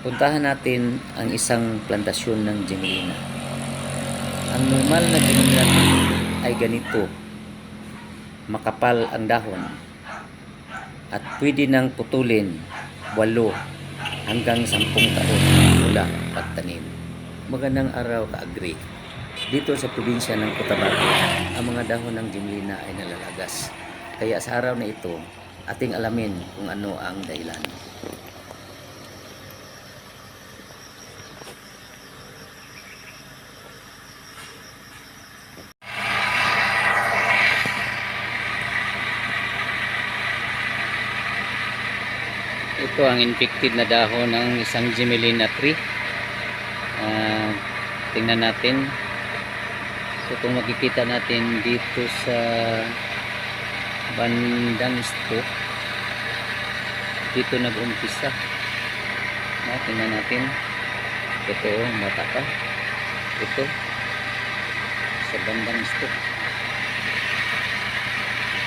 Puntahan natin ang isang plantasyon ng Gemelina. Ang normal na Gemelina ay ganito. Makapal ang dahon. At pwede nang putulin 8 hanggang 10 taon mula pagtanim. Magandang araw ka-agri. Dito sa probinsya ng Cotabato, ang mga dahon ng Gemelina ay nalalagas. Kaya sa araw na ito, ating alamin kung ano ang dahilan. Ito ang infected na dahon ng isang Gemelina tree. Ah, tingnan natin. So kung makikita natin dito sa bandang sto, dito nag-umpisa. Ah, tingnan natin. Ito, mata pa. Ito. Sa bandang sto.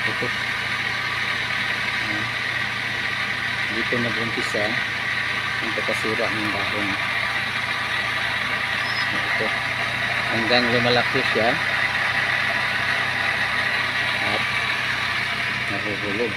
Ito. Ah dito nag-umpisa ang pagkasira ng dahon ito. Hanggang lumalaki siya. At nahuhulog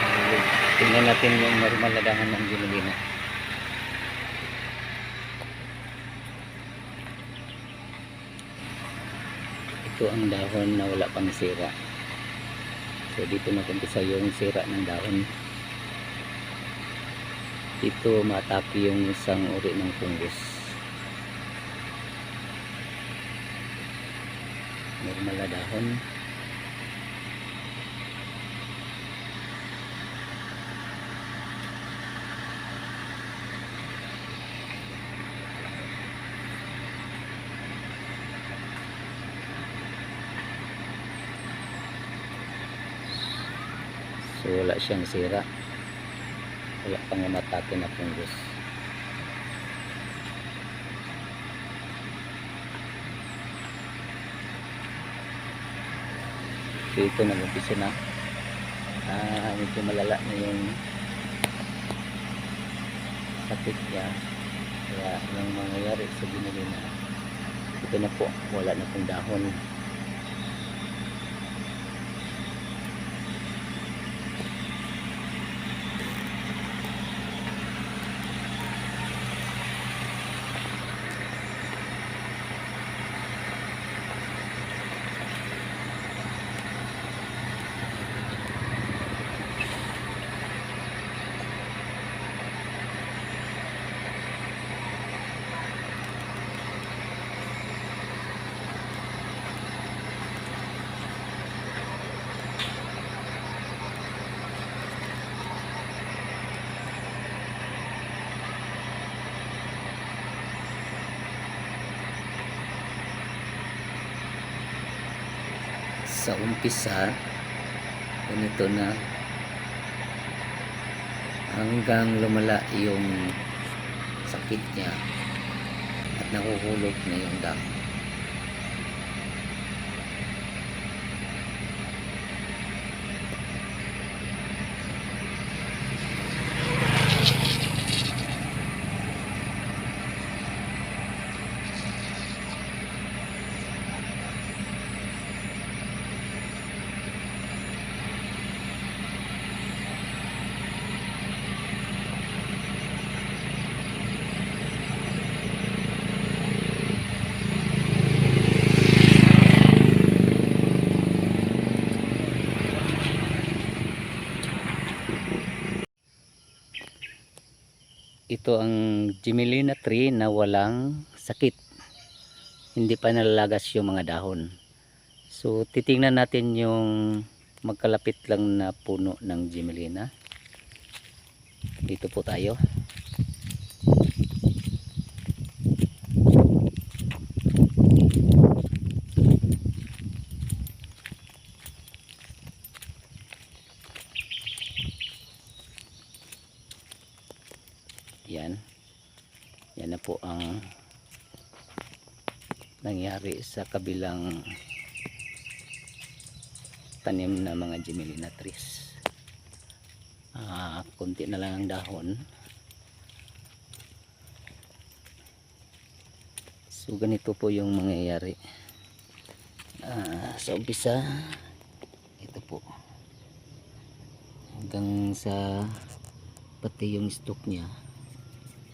Nahuhulog. Tingnan natin yung normal na dahon ng ginulina ito ang dahon na wala pang sira. So dito nakumpisa yung sira ng dahon. Dito matake yung isang uri ng fungus. Normal na dahon so wala siyang sira. Wala pang matake na fungus. So ito nag-umpisa na. Ah, medyo malala na yung sakit niya. Kaya yung mangyayari sa binili na ito na po. Wala na pong dahon sa umpisa ganito na. Hanggang lumala yung sakit niya at nahuhulog na yung dahon ito ang Gemelina tree na walang sakit. Hindi pa nalalagas yung mga dahon. So titingnan natin yung magkalapit lang na puno ng Gemelina dito po tayo Yan. Yan na po ang nangyari sa kabilang tanim na mga Gemelina trees. Ah, konti na lang ang dahon. So ganito po yung mangyayari. Ah, sa umpisa ito po hanggang sa pati yung stock niya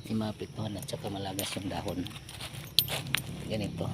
ay maapektuhan at saka malagas yung dahon ganito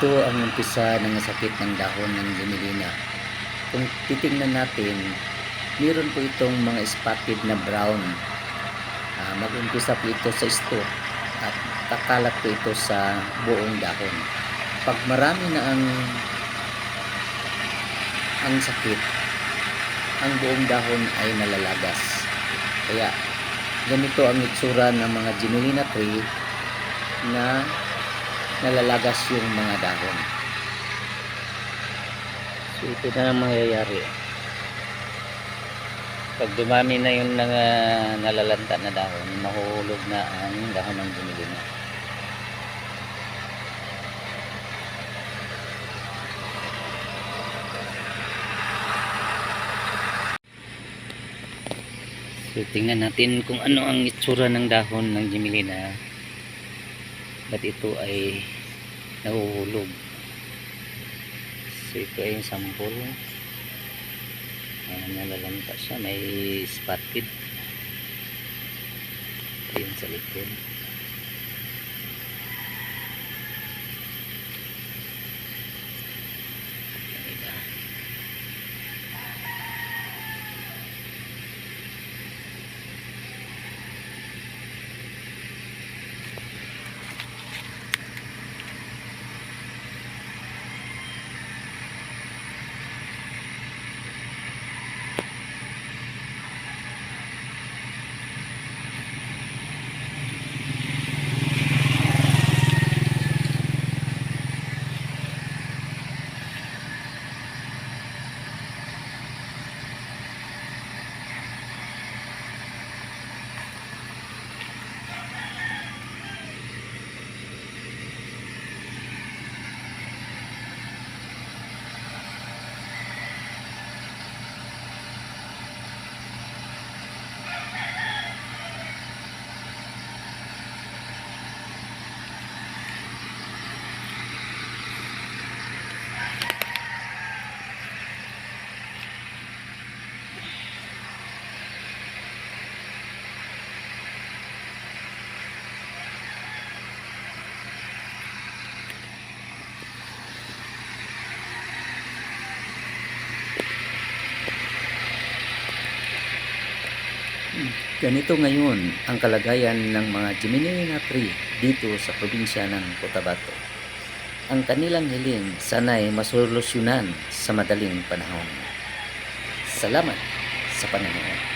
Ito ang umpisa ng sakit ng dahon ng Gemelina. Kung titingnan natin, meron po itong mga spotted na brown. Ah, mag-umpisa po ito sa stalk at kakalat po ito sa buong dahon. Pag marami na ang ang sakit, ang buong dahon ay nalalagas. Kaya ganito ang itsura ng mga Gemelina tree na nalalagas yung mga dahon. So ito na ang mangyayari. Pag dumami na yung mga nalalanta na dahon, mahuhulog na ang dahon ng Gemelina. So tingnan natin kung ano ang itsura ng dahon ng Gemelina. Ba't ito ay nahuhulog. So ito ay yung sample. Ayan, nalalanta siya. May spotted. Ito yung sa likod. Ganito ngayon ang kalagayan ng mga Gemelina tree dito sa probinsya ng Cotabato. Ang kanilang hiling sanay masolusyonan sa madaling panahon. Salamat sa panahon.